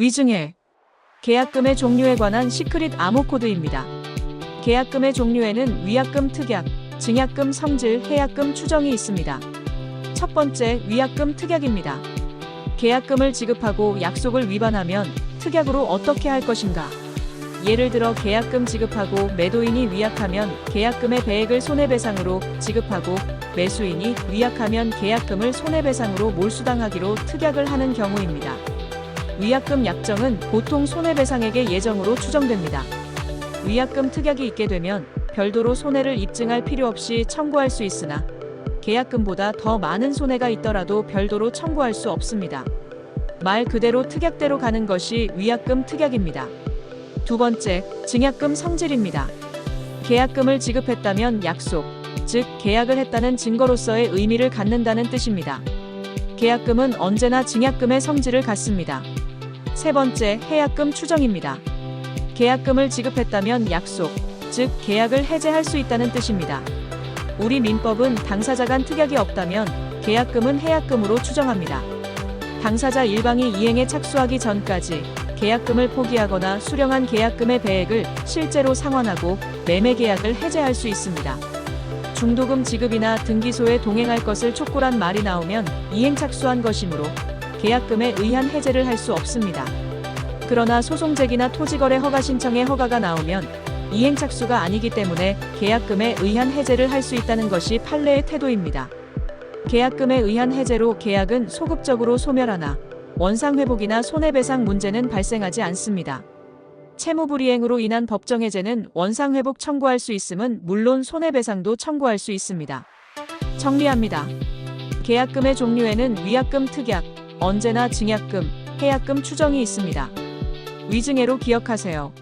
위증해. 계약금의 종류에 관한 시크릿 암호 코드입니다. 계약금의 종류에는 위약금 특약, 증약금 성질, 해약금 추정이 있습니다. 첫 번째, 위약금 특약입니다. 계약금을 지급하고 약속을 위반하면 특약으로 어떻게 할 것인가? 예를 들어 계약금 지급하고 매도인이 위약하면 계약금의 배액을 손해배상으로 지급하고 매수인이 위약하면 계약금을 손해배상으로 몰수당하기로 특약을 하는 경우입니다. 위약금 약정은 보통 손해배상액의 예정으로 추정됩니다. 위약금 특약이 있게 되면 별도로 손해를 입증할 필요 없이 청구할 수 있으나 계약금보다 더 많은 손해가 있더라도 별도로 청구할 수 없습니다. 말 그대로 특약대로 가는 것이 위약금 특약입니다. 두 번째, 증약금 성질입니다. 계약금을 지급했다면 약속, 즉 계약을 했다는 증거로서의 의미를 갖는다는 뜻입니다. 계약금은 언제나 증약금의 성질을 갖습니다. 세 번째, 해약금 추정입니다. 계약금을 지급했다면 약속, 즉 계약을 해제할 수 있다는 뜻입니다. 우리 민법은 당사자 간 특약이 없다면 계약금은 해약금으로 추정합니다. 당사자 일방이 이행에 착수하기 전까지 계약금을 포기하거나 수령한 계약금의 배액을 실제로 상환하고 매매 계약을 해제할 수 있습니다. 중도금 지급이나 등기소에 동행할 것을 촉구란 말이 나오면 이행 착수한 것이므로 계약금에 의한 해제를 할 수 없습니다. 그러나 소송 제기나 토지거래 허가 신청의 허가가 나오면 이행 착수가 아니기 때문에 계약금에 의한 해제를 할 수 있다는 것이 판례의 태도입니다. 계약금에 의한 해제로 계약은 소급적으로 소멸하나 원상회복이나 손해배상 문제는 발생하지 않습니다. 채무불이행으로 인한 법정 해제는 원상회복 청구할 수 있음은 물론 손해배상도 청구할 수 있습니다. 정리합니다. 계약금의 종류에는 위약금 특약, 언제나 증약금, 해약금 추정이 있습니다. 위증해로 기억하세요.